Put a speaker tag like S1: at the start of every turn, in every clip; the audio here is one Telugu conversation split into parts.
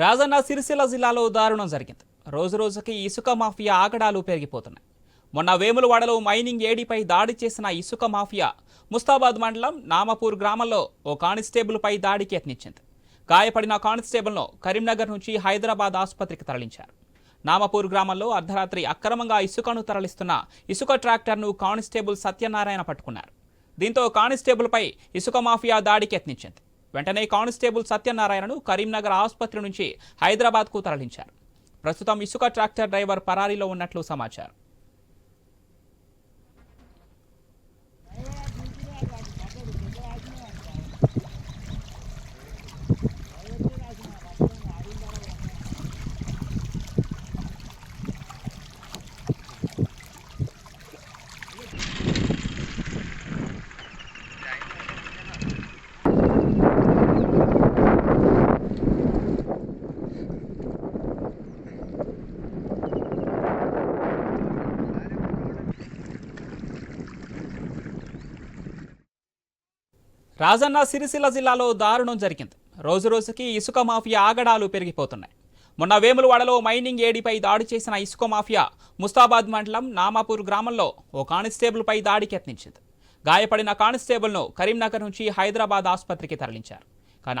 S1: రాజన్న సిరిసిల్ల జిల్లాలో దారుణం జరిగింది. రోజు రోజుకి ఇసుక మాఫియా ఆగడాలు పెరిగిపోతున్నాయి. మొన్న వేములవాడలో మైనింగ్ ఏడీపై దాడి చేసిన ఇసుక మాఫియా ముస్తాబాద్ మండలం నామపూర్ గ్రామంలో ఓ కానిస్టేబుల్పై దాడికి యత్నించింది. గాయపడిన కానిస్టేబుల్ను కరీంనగర్ నుంచి హైదరాబాద్ ఆసుపత్రికి తరలించారు. నామపూర్ గ్రామంలో అర్ధరాత్రి అక్రమంగా ఇసుకను తరలిస్తున్న ఇసుక ట్రాక్టర్ను కానిస్టేబుల్ సత్యనారాయణ పట్టుకున్నారు. దీంతో కానిస్టేబుల్పై ఇసుక మాఫియా దాడికి యత్నించింది. వెంటనే కానిస్టేబుల్ సత్యనారాయణను కరీంనగర్ ఆసుపత్రి నుంచి హైదరాబాద్కు తరలించారు. ప్రస్తుతం ఇసుక ట్రాక్టర్ డ్రైవర్ పరారీలో ఉన్నట్లు సమాచారం. రాజన్న సిరిసిల్ల జిల్లాలో దారుణం జరిగింది. రోజురోజుకి ఇసుక మాఫియా ఆగడాలు పెరిగిపోతున్నాయి. మొన్న వేములవాడలో మైనింగ్ ఏడిపై దాడి చేసిన ఇసుక మాఫియా ముస్తాబాద్ మండలం నామాపూర్ గ్రామంలో ఓ కానిస్టేబుల్పై దాడికి యత్నించింది. గాయపడిన కానిస్టేబుల్ను కరీంనగర్ నుంచి హైదరాబాద్ ఆసుపత్రికి తరలించారు.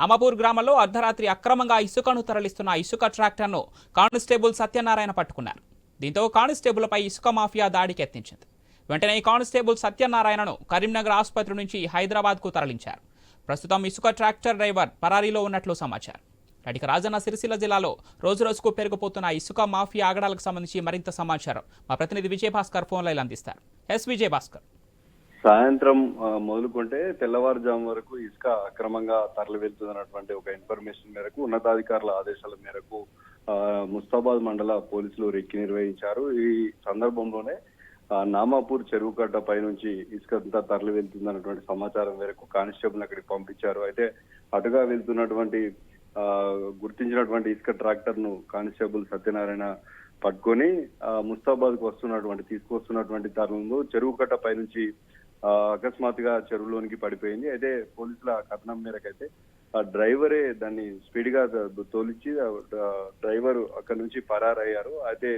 S1: నామాపూర్ గ్రామంలో అర్ధరాత్రి అక్రమంగా ఇసుకను తరలిస్తున్న ఇసుక ట్రాక్టర్ను కానిస్టేబుల్ సత్యనారాయణ పట్టుకున్నారు. దీంతో కానిస్టేబుల్పై ఇసుక మాఫియా దాడికి యత్నించింది. వెంటనే కానిస్టేబుల్ సత్యనారాయణను కరీంనగర్ ఆసుపత్రి నుంచి హైదరాబాద్కు తరలించారు. ప్రస్తుతం ఇసుక ట్రాక్టర్ డ్రైవర్ పరారీలో ఉన్నట్లు సమాచారం. అడిక రాజన్న సిరిసిల్ల జిల్లాలో రోజు రోజుకు పెరిగిపోతున్న ఇసుక మాఫియా ఆగడాలకు సంబంధించి మరింత సమాచారం మా ప్రతినిధి విజయభాస్కర్ ఫోన్ లైన్ అందిస్తారు. ఎస్ విజయభాస్కర్.
S2: సాయంత్రం మొదలుకుంటే తెల్లవారుజాము వరకు ఇసుక అక్రమంగా తరలి వెళ్తున్నటువంటి ఒక ఇన్ఫర్మేషన్ మేరకు ఉన్నతాధికారుల ఆదేశాల మేరకు ముస్తాబాద్ మండల పోలీసులు రెక్కి నిర్వహించారు. ఈ సందర్భంలోనే నామాపూర్ చెరువు కట్ట పై నుంచి ఇసుక అంతా తరలి వెళ్తుందన్నటువంటి సమాచారం మేరకు కానిస్టేబుల్ అక్కడికి పంపించారు. అయితే అటుగా వెళ్తున్నటువంటి ఆ, గుర్తించినటువంటి ఇసుక ట్రాక్టర్ను కానిస్టేబుల్ సత్యనారాయణ పట్టుకొని ముస్తాబాద్కు వస్తున్నటువంటి తీసుకొస్తున్నటువంటి తరుణంలో చెరువు కట్ట పై నుంచి అకస్మాత్తుగా చెరువులోనికి పడిపోయింది. అయితే పోలీసుల కథనం మేరకు అయితే ఆ డ్రైవరే దాన్ని స్పీడ్గా తోలిచి డ్రైవర్ అక్కడి నుంచి పరారయ్యారు. అయితే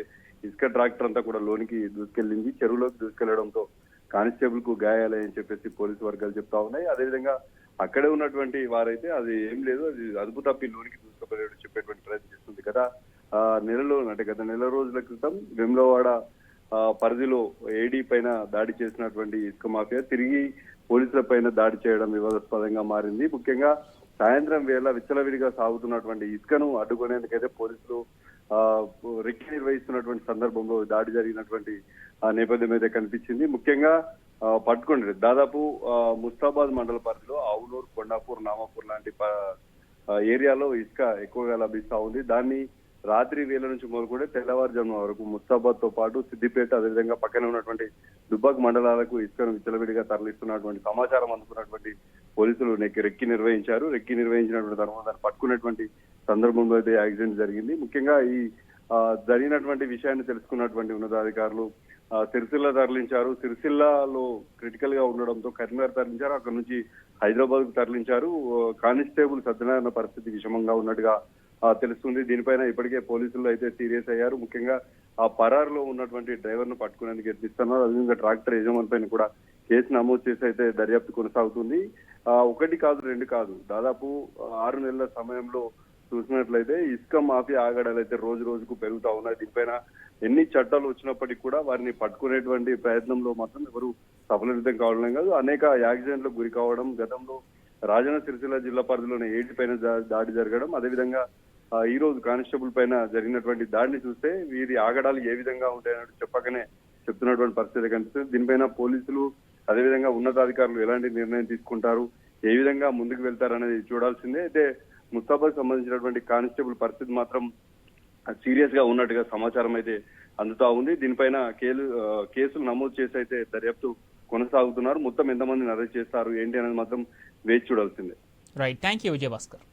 S2: ఇసుక ట్రాక్టర్ అంతా కూడా లోనికి దూసుకెళ్ళింది. చెరువులోకి దూసుకెళ్ళడంతో కానిస్టేబుల్కు గాయాలని చెప్పేసి పోలీసు వర్గాలు చెప్తా ఉన్నాయి. అదేవిధంగా అక్కడే ఉన్నటువంటి వారైతే అది ఏం లేదు అది అదుపు తప్పి లోనికి దూసుకుపోయాడు చెప్పేటువంటి ప్రయత్నం చేస్తుంది కదా. నెలలో అంటే గత నెల రోజుల క్రితం వెమ్లవాడ పరిధిలో ఏడీ పైన దాడి చేసినటువంటి ఇసుక మాఫియా తిరిగి పోలీసుల పైన దాడి చేయడం వివాదాస్పదంగా మారింది. ముఖ్యంగా సాయంత్రం వేళ విచ్చలవిడిగా సాగుతున్నటువంటి ఇసుకను అడ్డుకునేందుకైతే పోలీసులు రెక్కి నిర్వహిస్తున్నటువంటి సందర్భంలో దాడి జరిగినటువంటి ఆ, నేపథ్యం అయితే కనిపించింది. ముఖ్యంగా ఆ, పట్టుకోండి. దాదాపు ముస్తాబాద్ మండల పరిధిలో ఆవునూరు కొండాపూర్ నామాపూర్ లాంటి ఏరియాలో ఇసుక ఎక్కువగా లభిస్తా ఉంది. దాన్ని రాత్రి వేళ నుంచి మొదలుకుంటే తెల్లవారుజామున వరకు ముస్తాబాద్తో పాటు సిద్దిపేట అదేవిధంగా పక్కన ఉన్నటువంటి దుబ్బాక్ మండలాలకు ఇసుకను విచ్చలవిడిగా తరలిస్తున్నటువంటి సమాచారం అందుకున్నటువంటి పోలీసులు నెక్కి రెక్కి నిర్వహించారు. రెక్కి నిర్వహించినటువంటి తర్వాత దాన్ని పట్టుకున్నటువంటి సందర్భంలో అయితే యాక్సిడెంట్ జరిగింది. ముఖ్యంగా ఈ జరిగినటువంటి విషయాన్ని తెలుసుకున్నటువంటి ఉన్నతాధికారులు సిరిసిల్ల తరలించారు. సిరిసిల్లలో క్రిటికల్గా ఉండడంతో కరీంనగర్ తరలించారు. అక్కడ నుంచి హైదరాబాద్కు తరలించారు కానిస్టేబుల్ సత్యనారాయణ పరిస్థితి విషమంగా ఉన్నట్టుగా తెలుస్తుంది. దీనిపైన ఇప్పటికే పోలీసులు అయితే సీరియస్ అయ్యారు. ముఖ్యంగా ఆ పరారులో ఉన్నటువంటి డ్రైవర్ను పట్టుకునేందుకు యత్నిస్తున్నారు. అదేవిధంగా ట్రాక్టర్ యజమాని పైన కూడా కేసు నమోదు చేసి అయితే దర్యాప్తు కొనసాగుతుంది. ఒకటి కాదు రెండు కాదు. దాదాపు ఆరు నెలల సమయంలో చూసినట్లయితే ఇసుక మాఫీ ఆగడాలు అయితే రోజు రోజుకు పెరుగుతా ఉన్నాయి. దీనిపైన ఎన్ని చట్టాలు వచ్చినప్పటికీ కూడా వారిని పట్టుకునేటువంటి ప్రయత్నంలో మాత్రం ఎవరు సఫలీకృతం కావడం కాదు. అనేక యాక్సిడెంట్లకు గురి కావడం గతంలో రాజన్న సిరిసిల్ల జిల్లా పరిధిలోని ఏటి పైన దా- దాడి జరగడం అదేవిధంగా ఈ రోజు కానిస్టేబుల్ పైన జరిగినటువంటి దాడిని చూస్తే వీరి ఆగడాలు ఏ విధంగా ఉంటాయని చెప్పకనే చెప్తున్నటువంటి పరిస్థితి కనిపిస్తుంది. దీనిపైన పోలీసులు అదేవిధంగా ఉన్నతాధికారులు ఎలాంటి నిర్ణయం తీసుకుంటారు? ఏ విధంగా ముందుకు వెళ్తారనేది చూడాల్సిందే. అయితే ముస్తాబాద్ సంబంధించినటువంటి కానిస్టేబుల్ పరిస్థితి మాత్రం సీరియస్గా ఉన్నట్టుగా సమాచారం అయితే అందుతా ఉంది. దీనిపైన కేలు కేసులు నమోదు చేసి అయితే దర్యాప్తు కొనసాగుతున్నారు. మొత్తం ఎంతమందిని అరెస్ట్ చేస్తారు? ఏంటి అనేది మాత్రం వేచి చూడాల్సిందే.
S1: Right thank you Vijayabhaskar.